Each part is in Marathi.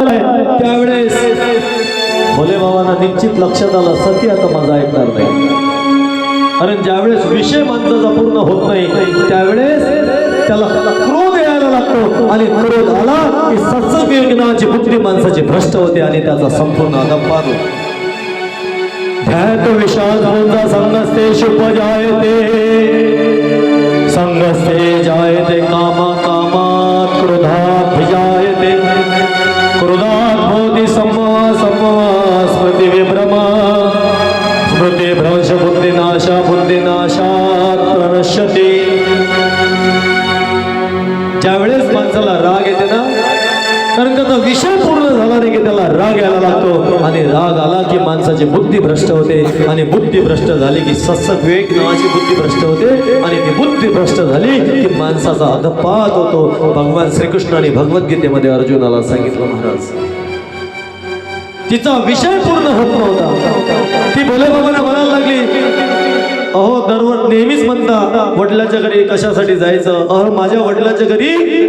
त्यावेळेस भोले बाबांना निश्चित लक्षात आलं सती आता माझा ऐकणार नाही. कारण ज्यावेळेस विषय माणसाचा पूर्ण होत नाही त्यावेळेस त्याला क्रोध यायला लागतो आणि क्रोध आला की सत्संग योजनाची पुत्री माणसाची भ्रष्ट होते आणि त्याचा संपूर्ण अगंपार होतो ध्यात विषाद संगस्ते शुभ जायते झाला राग यायला लागतो आणि राग आला की माणसाची बुद्धी भ्रष्ट होते आणि बुद्धी भ्रष्ट झाली की सत्सक विवेक नावाची बुद्धी भ्रष्ट होते आणि ती बुद्धी भ्रष्ट झाली की माणसाचा अधपात होतो. भगवान श्रीकृष्णाने भगवद्गीतेमध्ये अर्जुनाला सांगितलं महाराज तिचा विषय पूर्ण होत नव्हता. ती भोले बाबांना अहो दरवर नेहमीच म्हणता वडिलाच्या घरी कशासाठी जायचं? अहो माझ्या वडिलाच्या घरी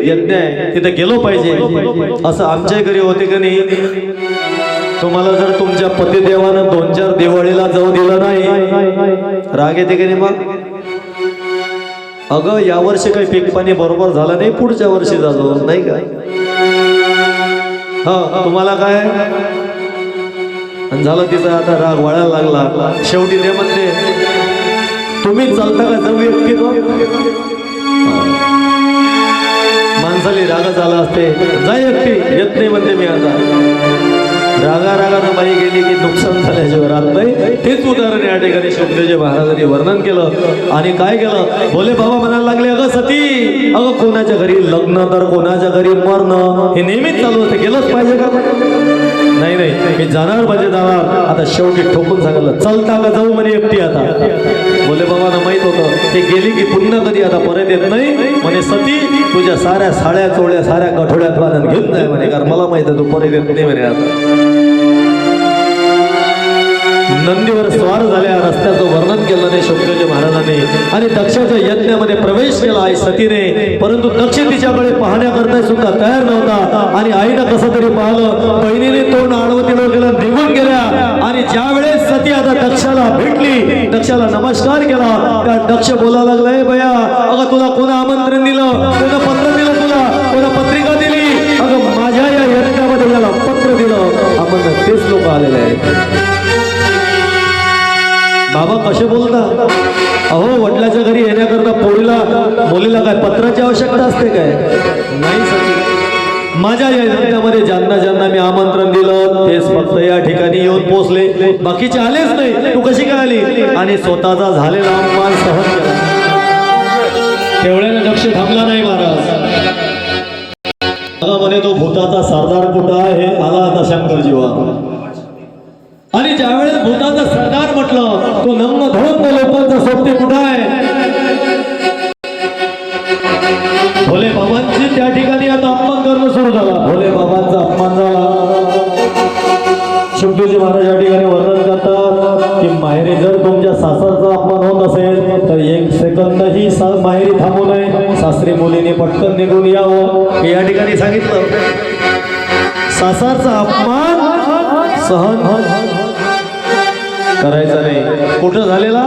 यज्ञ आहे तिथे गेलो पाहिजे. असं आमच्या घरी होते का नाही? तुम्हाला जर तुमच्या पतिदेवानं दोन चार दिवाळीला जाऊ दिलं नाही राग येते का नाही मग? अगं यावर्षी काही पीक पाणी बरोबर झालं नाही पुढच्या वर्षी झालो नाही का? हा तुम्हाला काय? आणि झालं तिचा आता राग वळायला लागला. शेवटी ते म्हणते तुम्ही चालता का जाऊ एकटी माणसाली रागा झाला असते. जा एकटी येत नाही म्हणते मी आता. रागा रागानं बाई गेली की नुकसान झाल्याशिवाय राहत नाही. तेच उदाहरण या ठिकाणी शब्दजे महाराजांनी वर्णन केलं. आणि काय केलं? भोले बाबा म्हणायला लागले अगं सती अगं कोणाच्या घरी लग्न तर कोणाच्या घरी मरणं? हे नेहमीच चालू होते. गेलंच पाहिजे का? नाही नाही. मी जाणार म्हणजे जाणार आता शेवटी ठोकून सांगितलं चलता का जाऊ? म्हणे एकटी आता. भोले बाबांना माहीत होतं. ते गेली की पुन्हा कधी आता परत येत नाही? म्हणे सती तुझ्या साऱ्या साड्या चोळ्या साऱ्या कठोड्यात वादन घेऊन जाय म्हणे कारण मला माहीत आहे तू परत येत नाही म्हणे आता. नंदीवर स्वार झाल्या रस्त्याचं वर्णन केलं नाही शोकदेवजी महाराजांनी. आणि दक्षाच्या यज्ञामध्ये प्रवेश केला आई सतीने. परंतु दक्ष तिच्याकडे पाहण्याकरता सुद्धा तयार नव्हता. आणि आईनं कसं तरी पाहिलं बहिणीने तोंड आडवतीनं गेलं निघून गेल्या. आणि ज्यावेळेस सती आता दक्षाला भेटली दक्षाला नमस्कार केला त्या दक्ष बोलायला लागला "ए बया अगं तुला कोणा आमंत्रण दिलं? कोणा पत्र असे बोलता अहो वडिलाच्या घरी येण्याकरता पोळीला मुलीला काय पत्राची आवश्यकता असते काय? नाही माझ्या या नृत्यामध्ये ज्यांना ज्यांना मी आमंत्रण दिलं तेच फक्त या ठिकाणी येऊन पोहोचले बाकीचे आलेच नाही. तू कशी काय आली? आणि स्वतःचा झालेला अपमान सहन केला. तेवढ्याने लक्ष थांबला नाही महाराज. मला म्हणे तो भूताचा सरदार कुठं आहे? आला आता शंकर जीवा आणि ज्यावेळेस भूताचा सरदार म्हटलं तो नम्म धोंद लोकांचा सोबती कुठं आहे? भोले बाबांची त्या ठिकाणी आता अपमान करणं सुरू झाला. भोले बाबांचा अपमान झाला. शिवजी महाराज या ठिकाणी वर्णन करतात की माहेरी जर तुमच्या सासरचा अपमान होत असेल तर एक सेकंदही सा माहेरी थांबू नये. सासरी मुलीने पटकन निघून यावं. या ठिकाणी सांगितलं. सासरचा अपमान सहन करायचा नाही. कुठं झालेला?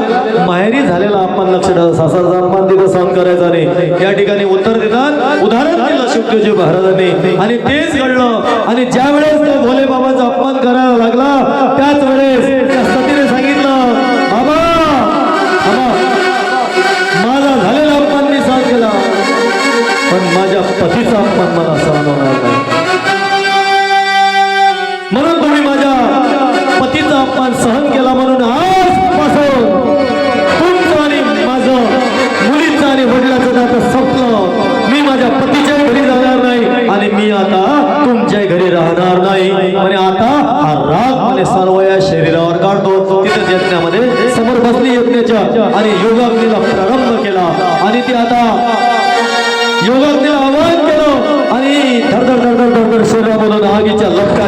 माहेरी झालेला अपमान लक्ष ठेवा. सासरचा अपमान तिथं सहन करायचा नाही. या ठिकाणी उत्तर देतात उदाहरण दिलं शिवजी महाराजांनी. आणि तेच घडलं. आणि ज्या वेळेस तो भोले बाबांचा अपमान करायला लागला त्याच वेळेस त्या सतीने सांगितलं बाबा माझा झालेला अपमान मी सहन केला. पण माझ्या पतीचा अपमान मला सहन होणार नाही. म्हणून अपमान सहन केला म्हणून आजपासून तुमचं आणि माझं मुलीचं आणि वडिलाचं नातं संपलं. मी माझ्या पतीच्या घरी जाणार नाही आणि मी आता तुमच्या घरी राहणार नाही. आणि आता हा राग मला सर्व या शरीरावर काढतो तिथे यज्ञामध्ये समोर बसली यज्ञाच्या आणि योगाग्नीला प्रारंभ केला. आणि ती आता योगाग्नीला आवाहन केलं. आणि धडधड धडधड धडधड शरीरामधून आगीच्या लपका